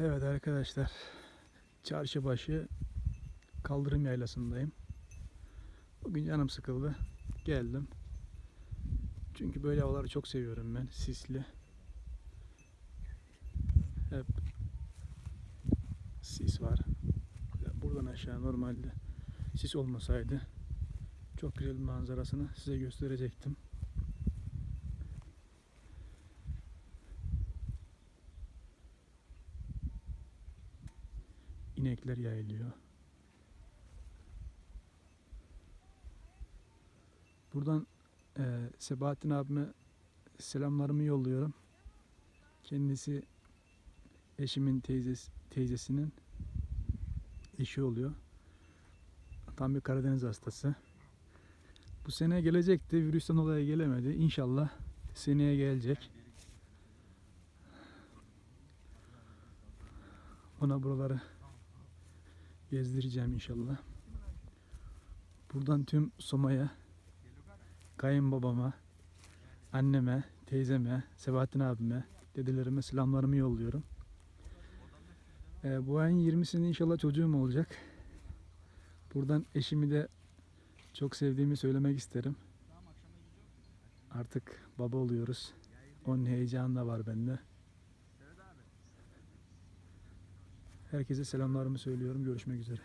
Evet arkadaşlar. Çarşıbaşı kaldırım yaylasındayım. Bugün canım sıkıldı. Geldim. Çünkü böyle havaları çok seviyorum ben. Sisli. Hep sis var. Buradan aşağı normalde sis olmasaydı çok güzel bir manzarasını size gösterecektim. İnekler yayılıyor. Buradan eee Sebahattin abime selamlarımı yolluyorum. Kendisi eşimin teyzesi, teyzesinin eşi oluyor. Tam bir Karadeniz hastası. Bu sene gelecekti. Virüsten dolayı gelemedi. İnşallah seneye gelecek. Ona buraları gezdireceğim inşallah. Buradan tüm Soma'ya, kayınbabama, anneme, teyzeme, Sebahattin abime, dedelerime selamlarımı yolluyorum. Ee, bu ayın 20'sinde inşallah çocuğum olacak. Buradan eşimi de çok sevdiğimi söylemek isterim. Artık baba oluyoruz. Onun heyecanı da var bende. Herkese selamlarımı söylüyorum. Görüşmek üzere.